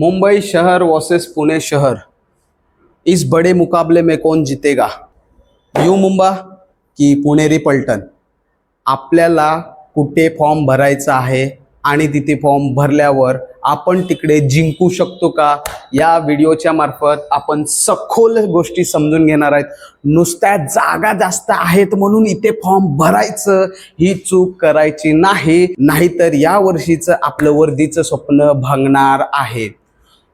मुंबई शहर वर्सेस पुणे शहर. इस बड़े मुकाबले में कौन जीतेगा? यू मुंबा की पुणेरी पलटण आपल्याला कुठे फॉर्म भरायचा आहे आणि तिथे फॉर्म भरल्यावर आपण तिकडे जिंकू शकतो का? या व्हिडिओच्या मार्फत आपण सखोल गोष्टी समजून घेणार आहेत. नुसत्या जागा जास्त आहेत म्हणून इथे फॉर्म भरायचं ही चूक करायची नाही. नाहीतर या वर्षीचं आपलं वर्दीचं स्वप्न भांगणार आहे.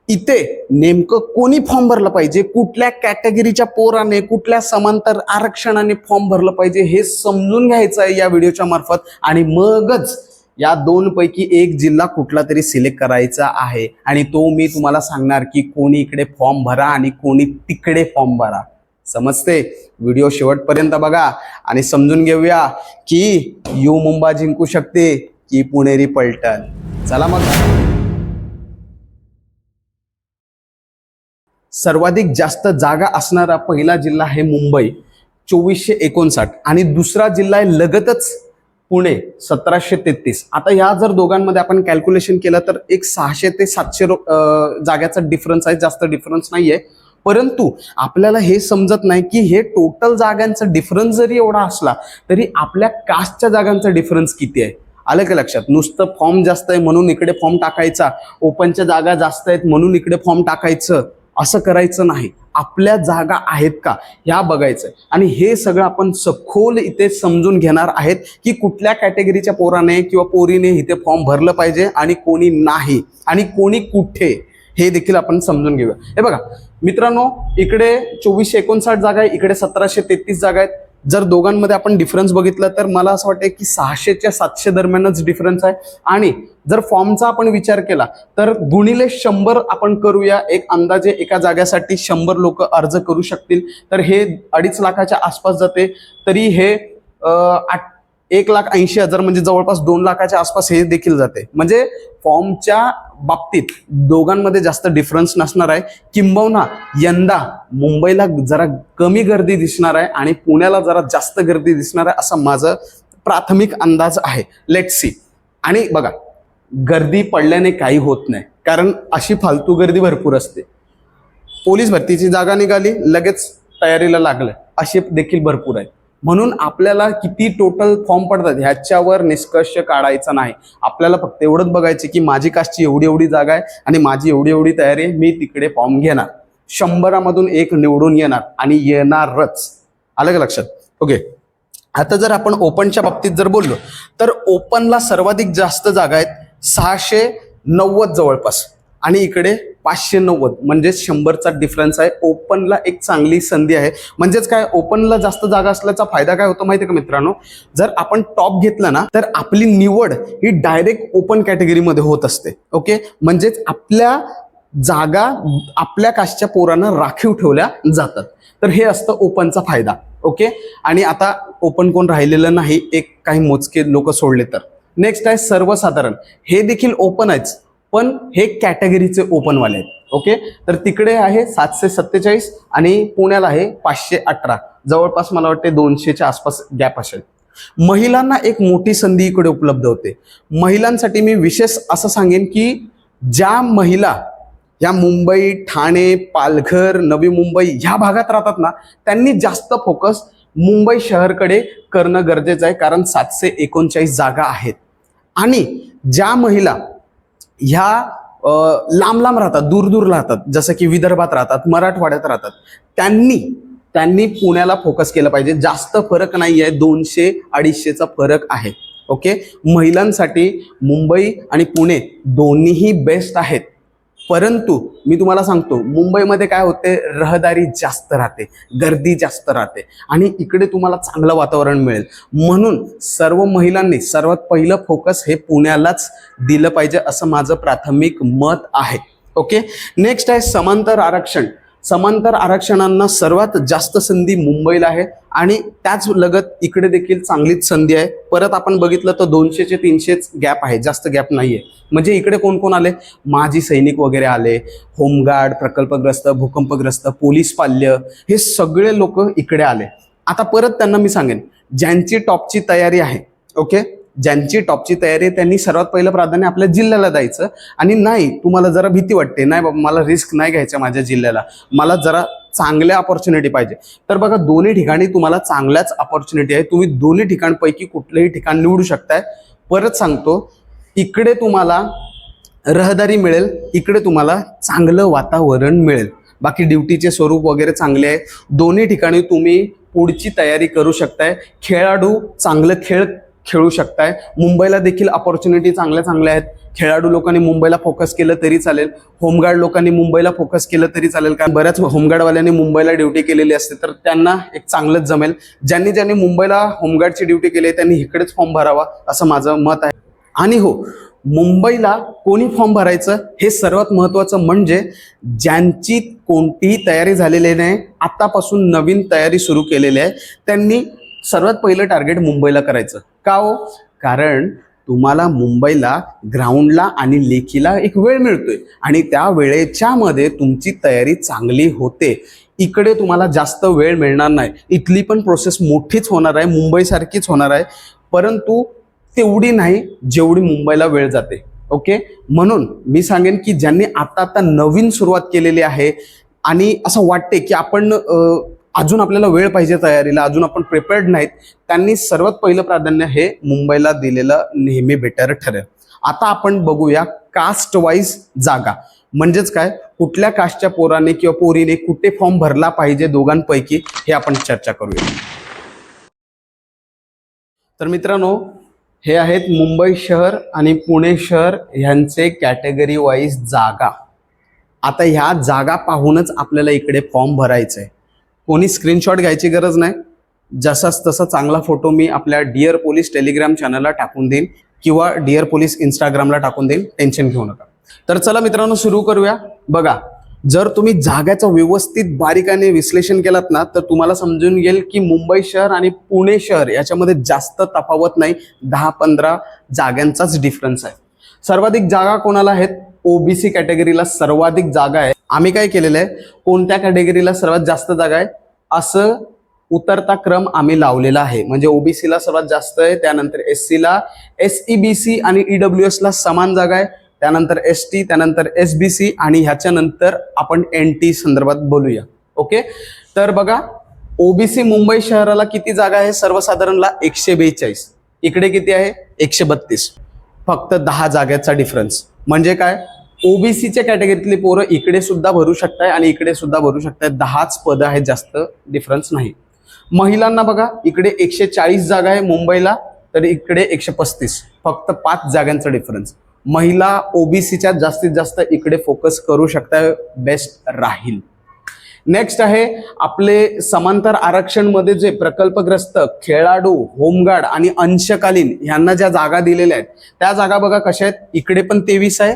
इथे नेमकं कोणी फॉर्म भरलं पाहिजे? कुठल्या कॅटेगरीच्या पोराने कुठल्या समांतर आरक्षणाने फॉर्म भरलं पाहिजे हे समजून घ्यायचं आहे या व्हिडिओच्या मार्फत. आणि मगच या दोन पैकी एक जिल्हा कुठला तरी सिलेक्ट करायचा आहे. आणि तो मी तुम्हाला सांगणार की कोणी इकडे फॉर्म भरा आणि कोणी तिकडे फॉर्म भरा. समजते? व्हिडिओ शेवटपर्यंत बघा. आणि समजून घेऊया की यू मुंबा जिंकू शकते की पुणेरी पलटण. चला मग. सर्वाधिक जास्त जागा असणारा पहिला जिल्हा आहे मुंबई चोवीसशे एकोणसाठ. आणि दुसरा जिल्हा आहे लगतच पुणे सतराशे तेहतीस. आता ह्या जर दोघांमध्ये आपण कॅल्क्युलेशन केलं तर एक सहाशे ते सातशे रो- जाग्याचा डिफरन्स आहे जास्त डिफरन्स नाही आहे परंतु आपल्याला हे समजत नाही की हे टोटल जागांचा डिफरन्स जरी एवढा असला तरी आपल्या कास्टच्या जागांचा डिफरन्स किती आहे? आलं का लक्षात? नुसतं फॉर्म जास्त आहे म्हणून इकडे फॉर्म टाकायचा. ओपनच्या जागा जास्त आहेत म्हणून इकडे फॉर्म टाकायचं. असं करायचं नाही. आपल्या जागा आहेत का? ह्या बघायचं आणि हे सगळं आपण सखोल इथे समजून घेणार आहेत की कुठल्या कॅटेगरीच्या पोराने किंवा पोरीने इथे फॉर्म भरलं पाहिजे आणि कोणी नाही. आणि कोणी कुठे? हे देखील आपण समजून घेऊया. हे बघा मित्रांनो इकडे चोवीसशे एकोणसाठ जागा आहे इकडे सतराशे तेहतीस जागा आहेत. जर दोघांमध्ये आपण डिफरन्स बघितला तर मला असं वाटतं की सहाशेच्या सातशे दरम्यानच डिफरन्स आहे. आणि जर फॉर्मचा आपण विचार केला तर गुणिले शंभर आपण करूया. एक अंदाजे एका जाग्यासाठी शंभर लोक अर्ज करू शकतील. तर हे अडीच लाखाच्या आसपास जाते. तरी हे आठ एक लाख ऐंशी हजार म्हणजे जवळपास दोन लाखाच्या आसपास हे देखील जाते. म्हणजे फॉर्मच्या बाबतीत दोघांमध्ये जास्त डिफरन्स नसणार आहे. किंबहुना यंदा मुंबईला जरा कमी गर्दी दिसणार आहे आणि पुण्याला जरा जास्त गर्दी दिसणार आहे असं माझं प्राथमिक अंदाज आहे. लेट सी आणि बघा गर्दी पडल्याने काही होत नाही. कारण अशी फालतू गर्दी भरपूर असते. पोलीस भरतीची जागा निघाली लगेच तयारीला लागलं. असे देखील भरपूर आहेत. म्हणून आपल्याला किती टोटल फॉर्म पडतात ह्याच्यावर निष्कर्ष काढायचा नाही. आपल्याला फक्त एवढंच बघायचं की माझी कास्टची एवढी एवढी जागा आहे आणि माझी एवढी एवढी तयारी आहे मी तिकडे फॉर्म घेणार. शंभरामधून एक निवडून येणार आणि येणारच. आलं का लक्षात? ओके आता जर आपण ओपनच्या बाबतीत जर बोललो तर ओपनला सर्वाधिक जास्त जागा आहेत सहाशे नव्वद जवळपास. आणि इकडे पाचशे नव्वद म्हणजेच शंभरचा डिफरन्स आहे. ओपनला एक चांगली संधी आहे. म्हणजेच काय? ओपनला जास्त जागा असल्याचा फायदा काय होतो माहिती आहे का मित्रांनो? जर आपण टॉप घेतला ना तर आपली निवड ही डायरेक्ट ओपन कॅटेगरीमध्ये होत असते. ओके म्हणजेच आपल्या जागा आपल्या काशच्या पोरांना राखीव ठेवल्या जातात. तर हे असतं ओपनचा फायदा. ओके आणि आता ओपन कोण राहिलेलं नाही एक काही मोजके लोक सोडले तर. नेक्स्ट आहे सर्वसाधारण. हे देखील ओपन आहेच. पण हे कॅटेगरीचे ओपनवाले आहेत. ओके? तर तिकडे आहे सातशे सत्तेचाळीस आणि पुण्याला आहे पाचशे अठरा. जवळपास मला वाटते दोनशेच्या आसपास गॅप असेल. महिलांना एक मोठी संधी इकडे उपलब्ध होते. महिलांसाठी मी विशेष असं सांगेन की ज्या महिला या मुंबई ठाणे पालघर नवी मुंबई ह्या भागात राहतात ना त्यांनी जास्त फोकस मुंबई शहरकडे करणं गरजेचं आहे कारण सातशे एकोणचाळीस जागा आहेत. आणि ज्या महिला ह्या लांब लांब राहतात दूर दूर राहतात. जसं की विदर्भात राहतात मराठवाड्यात राहतात. त्यांनी त्यांनी पुण्याला फोकस केलं पाहिजे. जास्त फरक नाही आहे दोनशे अडीचशेचा फरक आहे. ओके? महिलांसाठी मुंबई आणि पुणे दोन्हीही बेस्ट आहेत. परंतु मी तुम्हाला सांगतो मुंबईमध्ये काय होते रहदारी जास्त राहते गर्दी जास्त राहते आणि इकडे तुम्हाला चांगलं वातावरण मिळेल. म्हणून सर्व महिलांनी सर्वात पहिलं फोकस हे पुण्यालाच दिलं पाहिजे असं माझं प्राथमिक मत आहे. ओके नेक्स्ट आहे समांतर आरक्षण. समांतर आरक्षणांना सर्वात जास्त संधी मुंबईला आहे आणि त्याच लगत इकडे देखील चांगलीच संधी आहे. परत आपण बघितलं तर दोनशेचे तीनशेच गॅप आहे जास्त गॅप नाही आहे म्हणजे इकडे कोण कोण आले? माजी सैनिक वगैरे आले होमगार्ड प्रकल्पग्रस्त भूकंपग्रस्त पोलीस पाल्य हे सगळे लोक इकडे आले. आता परत त्यांना मी सांगेन ज्यांची टॉपची तयारी आहे ओके? ज्यांची टॉपची तयारी आहे त्यांनी सर्वात पहिलं प्राधान्य आपल्या जिल्ह्याला द्यायचं. आणि नाही तुम्हाला जरा भीती वाटते नाही बाबा मला रिस्क नाही घ्यायचं माझ्या जिल्ह्याला. मला जरा चांगल्या अपॉर्च्युनिटी पाहिजे. तर बघा दोन्ही ठिकाणी तुम्हाला चांगल्याच अपॉर्च्युनिटी आहे. तुम्ही दोन्ही ठिकाणपैकी कुठलंही ठिकाण निवडू शकताय. परत सांगतो इकडे तुम्हाला रहदारी मिळेल इकडे तुम्हाला चांगलं वातावरण मिळेल. बाकी ड्युटीचे स्वरूप वगैरे चांगले आहे. दोन्ही ठिकाणी तुम्ही पुढची तयारी करू शकताय. खेळाडू चांगलं खेळ खेळू शकताय. मुंबईला देखील अपॉर्च्युनिटी चांगल्या चांगल्या आहेत. खेळाडू लोकांनी मुंबईला फोकस केलं तरी चालेल. होमगार्ड लोकांनी मुंबईला फोकस केलं तरी चालेल. कारण बऱ्याच होमगार्डवाल्यांनी मुंबईला ड्युटी केलेली असते तर त्यांना एक चांगलंच जमेल. ज्यांनी ज्यांनी मुंबईला होमगार्डची ड्युटी केली आहे त्यांनी इकडेच फॉर्म भरावा असं माझं मत आहे. आणि हो मुंबईला कोणी फॉर्म भरायचं हे सर्वात महत्त्वाचं म्हणजे ज्यांची कोणतीही तयारी झालेली नाही आतापासून नवीन तयारी सुरू केलेली आहे त्यांनी सर्वात पहिलं टार्गेट मुंबईला करायचं. का हो? कारण तुम्हाला मुंबईला ग्राउंडला आणि लेखीला एक वेळ मिळतोय. आणि त्या वेळेच्या मध्ये तुमची तयारी चांगली होते. इकडे तुम्हाला जास्त वेळ मिळणार नाही. इथली पण प्रोसेस मोठीच होणार आहे. मुंबईसारखीच होणार आहे. परंतु तेवढी नाही जेवढी मुंबईला वेळ जाते. ओके? म्हणून मी सांगेन की ज्यांनी आता आता नवीन सुरुवात केलेली आहे आणि असं वाटते की आपण अजून आपल्याला वेळ पाहिजे तयारीला अजून आपण प्रिपेअर्ड नाहीत. त्यांनी सर्वात पहिलं प्राधान्य हे मुंबईला दिलेलं नेहमी बेटर ठरेल. आता आपण बघूया कास्ट वाईज जागा. म्हणजेच काय? कुठल्या कास्टच्या पोराने किंवा पोरीने कुठे फॉर्म भरला पाहिजे दोघांपैकी हे आपण चर्चा करूया. तर मित्रांनो हे आहेत मुंबई शहर आणि पुणे शहर ह्यांचे कॅटेगरी वाईज जागा. आता ह्या जागा पाहूनच आपल्याला इकडे फॉर्म भरायचं आहे कोणी स्क्रीनशॉट घ्यायची गरज नाही. जसाच तसा चांगला फोटो मी आपल्या डिअर पोलीस टेलिग्राम चॅनलला टाकून देईन किंवा डिअर पोलीस इंस्टाग्रामला टाकून देईन. टेन्शन घेऊ नका. तर चला मित्रांनो सुरू करूया. बघा जर तुम्ही जाग्याचं व्यवस्थित बारीकाने विश्लेषण केलात ना तर तुम्हाला समजून येईल की मुंबई शहर आणि पुणे शहर याच्यामध्ये जास्त तफावत नाही. दहा पंधरा जागांचाच डिफरन्स आहे. सर्वाधिक जागा कोणाला आहेत? ओबीसी कॅटेगरीला सर्वाधिक जागा आहे. आम्ही काय केलेलं आहे? कोणत्या कॅटेगरीला सर्वात जास्त जागा आहे? असं उतरता क्रम आम्ही लावलेला आहे. म्हणजे ओबीसीला सर्वात जास्त आहे त्यानंतर एस सीला एस ई बी सी आणि ईडब्ल्यू एसला समान जागा आहे. त्यानंतर एस टी त्यानंतर एस बी सी आणि ह्याच्यानंतर आपण एन टी संदर्भात बोलूया. ओके तर बघा ओबीसी मुंबई शहराला किती जागा आहे? सर्वसाधारणला एकशे बेचाळीस. इकडे किती आहे? एकशे बत्तीस. फक्त दहा जागेचा डिफरन्स म्हणजे काय? ओबीसीच्या कॅटेगरीतली पोरं इकडे सुद्धा भरू शकताय आणि इकडे सुद्धा भरू शकताय. दहाच पदं आहेत जास्त डिफरन्स नाही. महिलांना बघा इकडे एकशे चाळीस जागा आहे मुंबईला तर इकडे एकशे पस्तीस. फक्त पाच जागांचा डिफरन्स महिला ओबीसीच्या जास्तीत जास्त इकडे फोकस करू शकताय बेस्ट राहील. नेक्स्ट आहे आपले समांतर आरक्षणमध्ये जे प्रकल्पग्रस्त खेळाडू होमगार्ड आणि अंशकालीन यांना ज्या जागा दिलेल्या आहेत त्या जागा बघा कशा आहेत? इकडे पण तेवीस आहे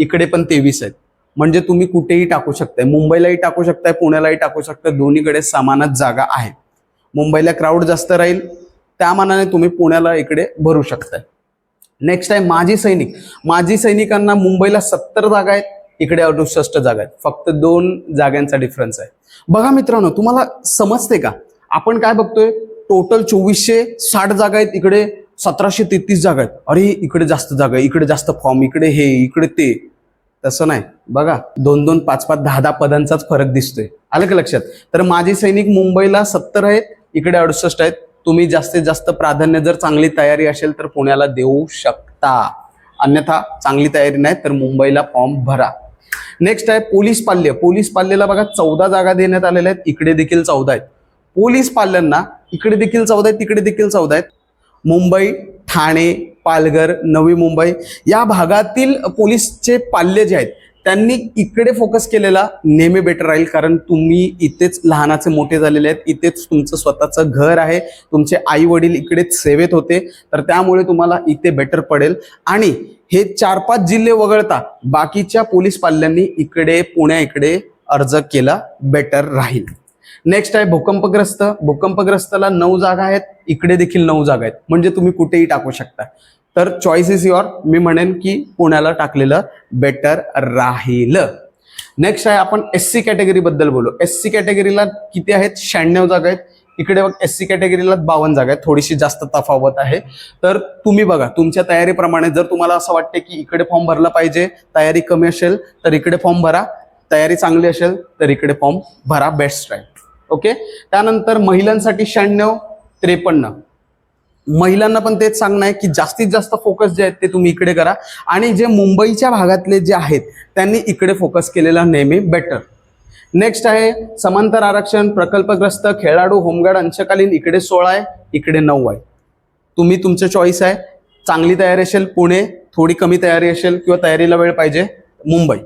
इकडे पण तेवीस आहेत. म्हणजे तुम्ही कुठेही टाकू शकताय. मुंबईलाही टाकू शकताय पुण्यालाही टाकू शकताय. दोन्हीकडे समानच जागा आहे मुंबईला क्राऊड जास्त राहील. त्या मानाने तुम्ही पुण्याला इकडे भरू शकताय. नेक्स्ट आहे माजी सैनिक. माजी सैनिकांना मुंबईला सत्तर जागा आहेत इकडे अडुसष्ट जागा आहेत. फक्त दोन जागांचा डिफरन्स आहे. बघा मित्रांनो तुम्हाला समजते का? आपण काय बघतोय? टोटल चोवीसशे साठ जागा आहेत इकडे सतराशे तेहतीस जागा आहेत. अरे इकडे जास्त जागा आहे इकडे जास्त फॉर्म इकडे हे इकडे ते. तसं नाही. बघा दोन दोन पाच पाच दहा दहा पदांचाच फरक दिसतोय. आलं का लक्षात? तर माजी सैनिक मुंबईला सत्तर आहेत इकडे अडुसष्ट आहेत. तुम्ही जास्तीत जास्त प्राधान्य जर चांगली तयारी असेल तर पुण्याला देऊ शकता. अन्यथा चांगली तयारी नाही तर मुंबईला फॉर्म भरा. नेक्स्ट आहे पोलीस पाल्य. पोलीस पाल्याला बघा चौदा जागा देण्यात आलेल्या आहेत इकडे देखील चौदा आहेत. पोलीस पाल्यांना इकडे देखील चौदा आहेत तिकडे देखील चौदा आहेत. मुंबई ठाणे पालघर नवी मुंबई या भागातील पोलीसचे पाल्य जे आहेत त्यांनी इकडे फोकस केलेला नेहमी बेटर राहील. कारण तुम्ही इथेच लहानाचे मोठे झालेले आहेत. इथेच तुमचं स्वतःचं घर आहे. तुमचे आई वडील इकडेच सेवेत होते. तर त्यामुळे तुम्हाला इथे बेटर पडेल. आणि हे चार पाच जिल्हे वगळता बाकीच्या पोलीस पाल्यांनी इकडे पुण्या इकडे अर्ज केला बेटर राहील. नेक्स्ट आहे भूकंपग्रस्त. भूकंपग्रस्तला नऊ जागा आहेत. इकडे देखील नऊ जागा आहेत. म्हणजे तुम्ही कुठेही टाकू शकता. तर चॉईस इज युअर मी म्हणेन की पुण्याला टाकलेलं बेटर राहील. नेक्स्ट आहे आपण एस सी कॅटेगरी बद्दल बोलू. एस सी कॅटेगरीला किती आहेत? शहाण्णव जागा आहेत. इकडे बघ एस सी कॅटेगरीला बावन्न जागा आहेत. थोडीशी जास्त तफावत आहे. तर तुम्ही बघा तुमच्या तयारीप्रमाणे जर तुम्हाला असं वाटते की इकडे फॉर्म भरला पाहिजे तयारी कमी असेल तर इकडे फॉर्म भरा. तयारी चांगली असेल तर इकडे फॉर्म भरा. बेस्ट राहील ओके? त्यानंतर महिलांसाठी शहाण्णव त्रेपन्न. महिलांना पण तेच सांगणं आहे की जास्तीत जास्त फोकस जे आहेत ते तुम्ही इकडे करा. आणि जे मुंबईच्या भागातले जे आहेत त्यांनी इकडे फोकस केलेला नेहमी बेटर नेक्स्ट आहे समांतर आरक्षण प्रकल्पग्रस्त खेळाडू होमगार्ड अंशकालीन इकडे सोळा आहे इकडे नऊ आहे. तुम्ही तुमचं चॉईस आहे. चांगली तयारी असेल पुणे थोडी कमी तयारी असेल किंवा तयारीला वेळ पाहिजे मुंबई.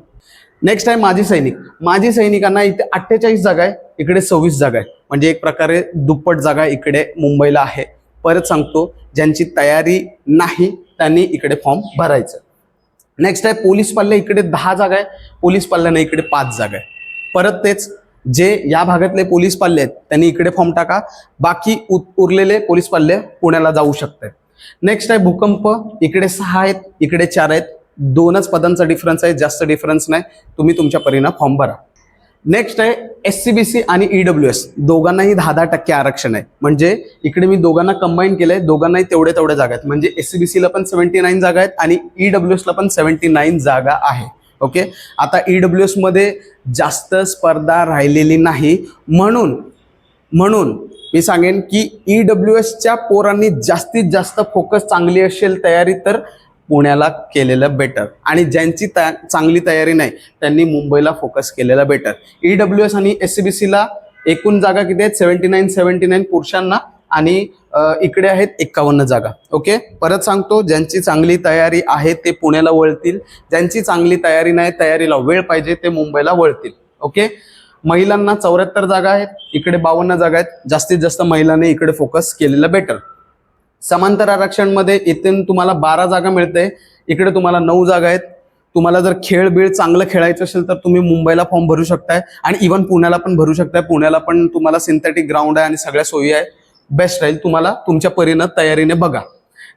नेक्स्ट आहे माजी सैनिक. माजी सैनिकांना इथे अठ्ठेचाळीस जागा आहे इकडे सव्वीस जागा आहे. म्हणजे एक प्रकारे दुप्पट जागा इकडे मुंबईला आहे. परत सांगतो ज्यांची तयारी नाही त्यांनी इकडे फॉर्म भरायचं. नेक्स्ट आहे पोलीस पाल्या इकडे दहा जागा आहे पोलीस पाल्यानं इकडे पाच जागा आहे. परत तेच जे या भागातले पोलीस पाल्ले आहेत त्यांनी इकडे फॉर्म टाका. बाकी उ- उरलेले पोलीस पाल्ले पुण्याला जाऊ शकतात नेक्स्ट आहे भूकंप इकडे सहा आहेत इकडे चार आहेत. दोनच पदांचा डिफरन्स आहे जास्त डिफरन्स नाही. तुम्ही तुमच्या परीनं फॉर्म भरा. नेक्स्ट आहे एस सी बी सी आणि ईडब्ल्यू एस दोघांनाही दहा दहा टक्के आरक्षण आहे. म्हणजे इकडे मी दोघांना कंबाईन केलंय दोघांनाही तेवढे तेवढे जागा आहेत. म्हणजे एस सी बी सीला पण सेव्हन्टी नाईन जागा आहेत आणि ईडब्ल्यू एसला पण सेव्हन्टी नाईन जागा आहे. ओके आता ईडब्ल्यू एसमध्ये जास्त स्पर्धा राहिलेली नाही. म्हणून म्हणून मी सांगेन की ईडब्ल्यू एसच्या पोरांनी जास्तीत जास्त फोकस चांगली असेल तयारी तर पुण्याला केलेलं बेटर आणि ज्यांची त्या चांगली तयारी नाही त्यांनी मुंबईला फोकस केलेलं बेटर ई डब्ल्यू एस आणि एस सी बी सीला एकूण जागा किती आहेत? सेव्हन्टी नाईन सेव्हन्टी नाईन पुरुषांना आणि इकडे आहेत एक्कावन्न जागा. ओके परत सांगतो ज्यांची चांगली तयारी आहे ते पुण्याला वळतील. ज्यांची चांगली तयारी नाही तयारीला वेळ पाहिजे ते मुंबईला वळतील. ओके महिलांना चौऱ्याहत्तर जागा आहेत इकडे बावन्न जागा आहेत. जास्तीत जास्त महिलांनी इकडे फोकस केलेलं बेटर समांतर आरक्षणमध्ये इथून तुम्हाला बारा जागा मिळते. इकडे तुम्हाला नऊ जागा आहेत. तुम्हाला जर खेळ बीळ चांगलं खेळायचं असेल तर तुम्ही मुंबईला फॉर्म भरू शकताय आणि इव्हन पुण्याला पण भरू शकताय. पुण्याला पण तुम्हाला सिंथेटिक ग्राउंड आहे आणि सगळ्या सोयी आहे. बेस्ट राहील तुम्हाला तुमच्या परीनं तयारीने बघा.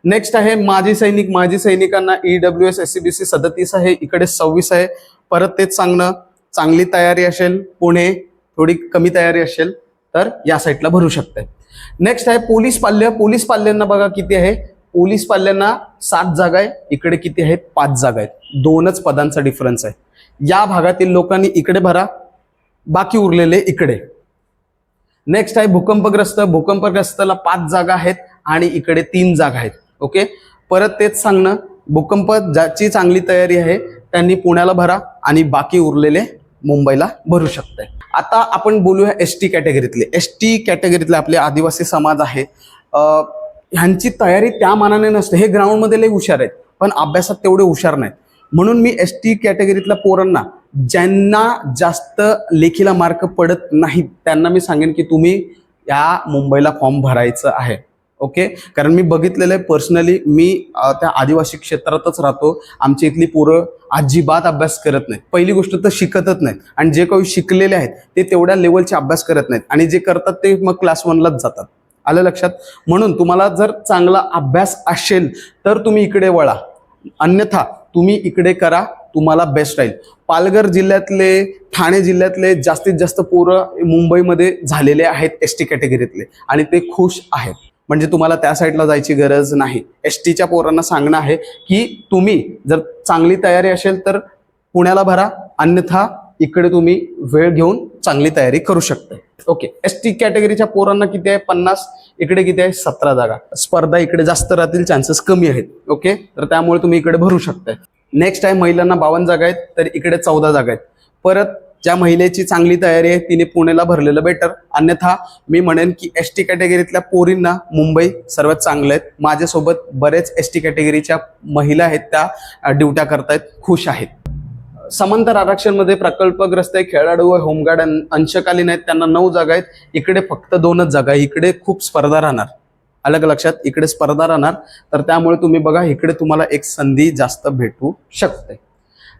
नेक्स्ट आहे माजी सैनिक. माजी सैनिकांना E W S S C B C सदतीस आहे. इकडे सव्वीस आहे. परत तेच सांगणं. चांगली तयारी असेल पुणे. थोडी कमी तयारी असेल तर या साईटला भरू शकताय. नेक्स्ट आहे पोलीस पाल्य. पोलीस पाल्यांना बघा किती आहे. पोलीस पाल्यांना सात जागा आहे. इकडे किती आहेत? पाच जागा आहेत. दोनच पदांचा डिफरन्स आहे. या भागातील लोकांनी इकडे भरा. बाकी उरलेले इकडे. नेक्स्ट आहे भूकंपग्रस्त. भूकंपग्रस्तला पाच जागा आहेत आणि इकडे तीन जागा आहेत. ओके परत तेच सांगणं. भूकंप ज्याची चांगली तयारी आहे त्यांनी पुण्याला भरा आणि बाकी उरलेले मुंबईला भरू शकते आता आपण बोलूया एस टी कॅटेगरीतले एस टी कॅटेगरीतले आपले आदिवासी समाज आहे. ह्यांची तयारी त्या मानाने नसते. हे ग्राउंडमध्ये लई हुशार आहेत. पण अभ्यासात तेवढे हुशार नाहीत. म्हणून मी एस टी कॅटेगरीतल्या पोरांना ज्यांना जास्त लेखीला मार्क पडत नाहीत त्यांना मी सांगेन की तुम्ही या मुंबईला फॉर्म भरायचं आहे. ओके? कारण मी बघितलेलं आहे पर्सनली मी त्या आदिवासी क्षेत्रातच राहतो. आमची इथली पोरं अजिबात अभ्यास करत नाहीत. पहिली गोष्ट तर शिकतच नाहीत. आणि जे काही शिकलेले आहेत ते तेवढ्या लेवलचे अभ्यास करत नाहीत. आणि जे करतात ते मग क्लास वनलाच जातात. आलं लक्षात? म्हणून तुम्हाला जर चांगला अभ्यास असेल तर तुम्ही इकडे वळा. अन्यथा तुम्ही इकडे करा तुम्हाला बेस्ट राहील. पालघर जिल्ह्यातले ठाणे जिल्ह्यातले जास्तीत जास्त पोरं मुंबईमध्ये झालेले आहेत एस टी कॅटेगरीतले आणि ते खुश आहेत. म्हणजे तुम्हाला त्या साईडला जायची गरज नाही. एस टीच्या पोरांना सांगणं आहे की तुम्ही जर चांगली तयारी असेल तर पुण्याला भरा अन्यथा इकडे तुम्ही वेळ घेऊन चांगली तयारी करू शकता. ओके एस टी कॅटेगरीच्या पोरांना किती आहे? पन्नास इकडे किती आहे? सतरा जागा. स्पर्धा इकडे जास्त राहतील चान्सेस कमी आहेत. ओके तर त्यामुळे तुम्ही इकडे भरू शकताय. नेक्स्ट आहे महिलांना बावन्न जागा आहेत तर इकडे चौदा जागा आहेत. परत ज्या महिलेची चांगली तयारी आहे तिने पुण्याला भरलेलं बेटर अन्यथा मी म्हणेन की एस टी कॅटेगरीतल्या पोरींना मुंबई सर्वात चांगलं आहेत माझ्यासोबत बरेच एस टी कॅटेगरीच्या महिला आहेत त्या ड्युट्या करतायत खुश आहेत. समांतर आरक्षणमध्ये प्रकल्पग्रस्त आहे खेळाडू व होमगार्ड अंशकालीन आहेत त्यांना नऊ जागा आहेत. इकडे फक्त दोनच जागा आहे. इकडे खूप स्पर्धा राहणार. अलग लक्षात इकडे स्पर्धा राहणार. तर त्यामुळे तुम्ही बघा इकडे तुम्हाला एक संधी जास्त भेटू शकते.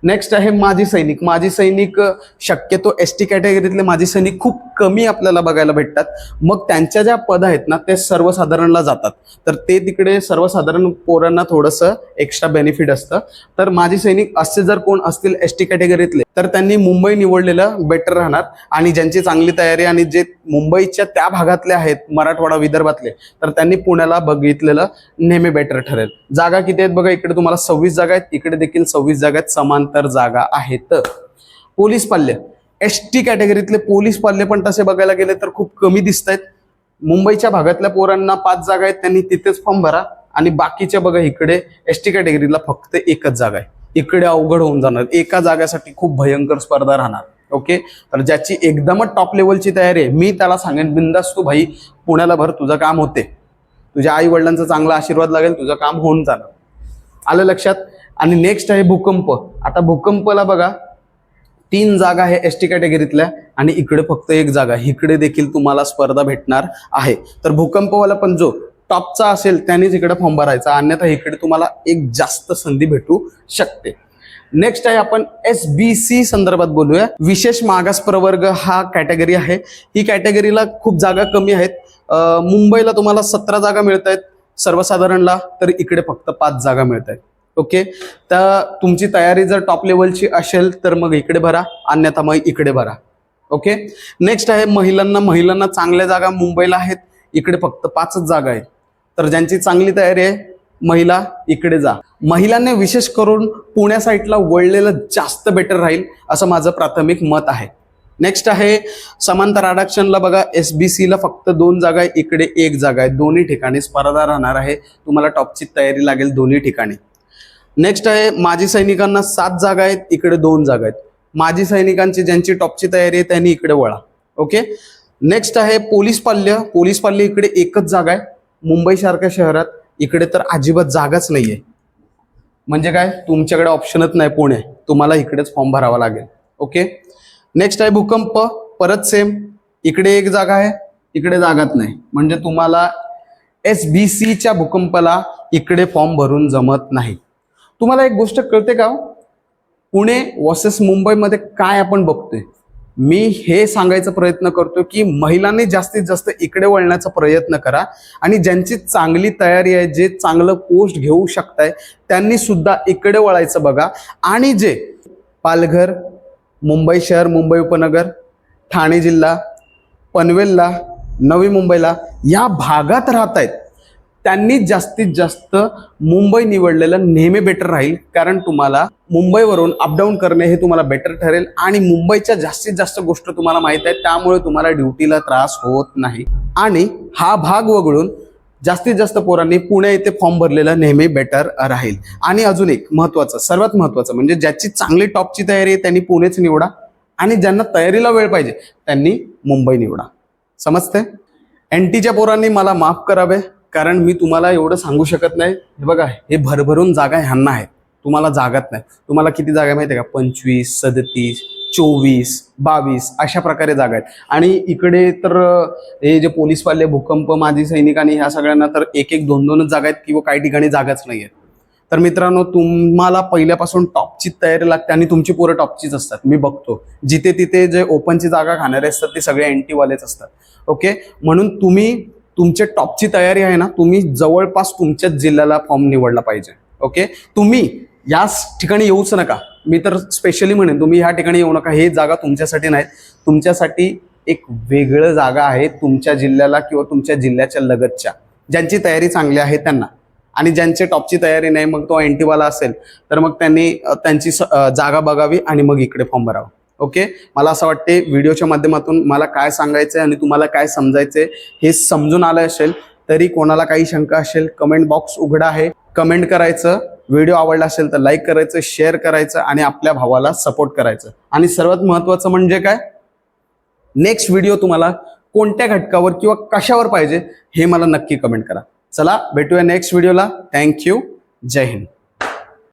नेक्स्ट आहे माजी सैनिक. माजी सैनिक शक्यतो एस टी कॅटेगरीतले माजी सैनिक खूप कमी आपल्याला बघायला भेटतात. मग त्यांच्या ज्या पद आहेत ना ते सर्वसाधारणला जातात. तर ते तिकडे सर्वसाधारण पोरांना थोडंसं एक्स्ट्रा बेनिफिट असतं. तर माजी सैनिक असे जर कोण असतील एस टी कॅटेगरीतले तर त्यांनी मुंबई निवडलेलं बेटर राहणार. आणि ज्यांची चांगली तयारी आणि जे मुंबईच्या त्या भागातले आहेत मराठवाडा विदर्भातले तर त्यांनी पुण्याला बघितलेलं नेहमी बेटर ठरेल. जागा किती आहेत बघा इकडे तुम्हाला सव्वीस जागा आहेत इकडे देखील सव्वीस जागा आहेत समांतर जागा आहेत. पोलीस पाल्य. एस टी कॅटेगरीतले पोलीस पाल्य पण तसे बघायला गेले तर खूप कमी दिसत आहेत मुंबईच्या भागातल्या पोरांना पाच जागा आहेत त्यांनी तिथेच फॉर्म भरा. आणि बाकीच्या बघा इकडे एस टी कॅटेगरीला फक्त एकच जागा आहे. इकडे अवघड होऊन जाणार. एका जागेसाठी खूप भयंकर स्पर्धा राहणार. ओके तर ज्याची एकदमच टॉप लेवलची तयारी आहे मी त्याला सांगेन बिंदास तू भाई पुण्याला भर तुझं काम होते. तुझ्या आई वडिलांचा चांगला आशीर्वाद लागेल तुझं काम होऊन जाणार. आलं लक्षात? आणि नेक्स्ट आहे भूकंप. आता भूकंपला बघा तीन जागा आहे एस टी कॅटेगरीतल्या आणि इकडे फक्त एक जागा. आहे. इकडे देखील तुम्हाला स्पर्धा भेटणार आहे. तर भूकंपवाला पण जो टॉपचा असेल त्यानेच इकडे फॉर्म भरायचा. अन्यथा इकडे तुम्हाला एक जास्त संधी भेटू शकते. नेक्स्ट आहे आपण एस बी सी संदर्भात बोलूया. विशेष मागास प्रवर्ग हा कॅटेगरी आहे. ही कॅटेगरीला खूप जागा कमी आहेत. मुंबईला तुम्हाला सतरा जागा मिळत आहेत सर्वसाधारणला तर इकडे फक्त पाच जागा मिळत आहेत ओके तर तुमची तयारी जर टॉप लेवलची असेल तर मग इकडे भरा. अन्यथा मग इकडे भरा. ओके नेक्स्ट आहे महिलांना. महिलांना चांगल्या जागा मुंबईला आहेत. इकडे फक्त पाचच जागा आहेत. तर ज्यांची चांगली तयारी आहे महिला इकडे जा. महिलांनी विशेष करून पुण्या साईडला वळलेलं जास्त बेटर राहील असं माझं प्राथमिक मत आहे. नेक्स्ट आहे समांतर आरक्षणला बघा एस बी सीला फक्त दोन जागा आहे इकडे एक जागा आहे. दोन्ही ठिकाणी स्पर्धा राहणार आहे. तुम्हाला टॉपची तयारी लागेल दोन्ही ठिकाणी. नेक्स्ट आहे माजी सैनिकांना सात जागा आहेत इकडे दोन जागा आहेत. माजी सैनिकांची ज्यांची टॉपची तयारी आहे त्यांनी इकडे वळा. ओके नेक्स्ट आहे पोलीस पाल्य. पोलीस पाल्य इकडे एकच जागा आहे. मुंबईसारख्या शहरात इकडे तर अजिबात जागाच नाही आहे म्हणजे काय? तुमच्याकडे ऑप्शनच नाही पुणे. तुम्हाला इकडेच फॉर्म भरावा लागेल. ओके नेक्स्ट आहे भूकंप. परत सेम इकडे एक जागा आहे इकडे जागाच नाही. म्हणजे तुम्हाला एस बी सीच्या भूकंपाला इकडे फॉर्म भरून जमत नाही. तुम्हाला एक गोष्ट कळते का हो? पुणे वॉसेस मुंबईमध्ये काय आपण बघतोय? मी हे सांगायचा प्रयत्न करतो की महिलांनी जास्तीत जास्त इकडे वळण्याचा प्रयत्न करा. आणि ज्यांची चांगली तयारी आहे जे चांगलं पोस्ट घेऊ शकताय त्यांनी सुद्धा इकडे वळायचं बघा. आणि जे पालघर मुंबई शहर मुंबई उपनगर ठाणे जिल्हा पनवेलला नवी मुंबईला या भागात राहत आहेत त्यांनी जास्तीत जास्त मुंबई निवडलेलं नेहमी बेटर राहील. कारण तुम्हाला मुंबईवरून अपडाऊन करणे हे तुम्हाला बेटर ठरेल आणि मुंबईच्या जास्तीत जास्त गोष्ट तुम्हाला माहीत आहे त्यामुळे तुम्हाला ड्युटीला त्रास होत नाही. आणि हा भाग वगळून जास्तीत जास्त पोरांनी पुणे येथे फॉर्म भरलेला नेहमी बेटर राहील. आणि अजून एक महत्वाचं सर्वात महत्वाचं म्हणजे ज्याची चांगली टॉपची तयारी आहे त्यांनी पुणेच निवडा आणि ज्यांना तयारीला वेळ पाहिजे त्यांनी मुंबई निवडा. समजते एन टीच्या पोरांनी मला माफ करावे. कारण मी तुम्हाला एवढं सांगू शकत नाही. हे बघा हे भरभरून जागा ह्यांना आहेत. तुम्हाला जागत नाही. तुम्हाला किती जागा माहिती आहे का? पंचवीस सदतीस चोवीस बावीस अशा प्रकारे जागा आहेत. आणि इकडे तर हे जे पोलीसवाले भूकंप माजी सैनिक आणि ह्या सगळ्यांना तर एक एक दोन दोनच जागा आहेत किंवा काही ठिकाणी जागाच नाही आहेत. तर मित्रांनो तुम्हाला पहिल्यापासून टॉपची तयारी लागते आणि तुमची पोरं टॉपचीच असतात. मी बघतो. जिथे तिथे जे ओपनची जागा खाणारे असतात ते सगळे अँटीवालेच असतात. ओके म्हणून तुम्ही तुमच्या टॉपची तयारी आहे ना तुम्ही जवळपास तुमच्याच जिल्ह्याला फॉर्म निवडला पाहिजे. ओके तुम्ही याच ठिकाणी येऊच नका. मी तर स्पेशली म्हणेन तुम्ही ह्या ठिकाणी येऊ नका. हे जागा तुमच्यासाठी नाही तुमच्यासाठी एक वेगळं जागा आहे तुमच्या जिल्ह्याला किंवा तुमच्या जिल्ह्याच्या लगतच्या. ज्यांची तयारी चांगली आहे त्यांना. आणि ज्यांची टॉपची तयारी नाही मग तो अँटीवाला असेल. तर मग त्यांनी त्यांची स- जागा बघावी आणि मग इकडे फॉर्म भरावा. ओके? मला असं वाटते व्हिडिओच्या माध्यमातून मला काय सांगायचंय आणि तुम्हाला काय समजायचंय हे समजून आलं असेल तरी कोणाला काही शंका असेल कमेंट बॉक्स उघडा आहे. कमेंट करायचं व्हिडिओ आवडला असेल तर लाईक करायचं शेअर करायचं आणि आपल्या भावाला सपोर्ट करायचं. आणि सर्वात महत्वाचं म्हणजे काय? नेक्स्ट व्हिडिओ तुम्हाला कोणत्या घटकावर किंवा कशावर पाहिजे हे मला नक्की कमेंट करा. चला भेटूया नेक्स्ट व्हिडिओला थँक्यू जय हिंद.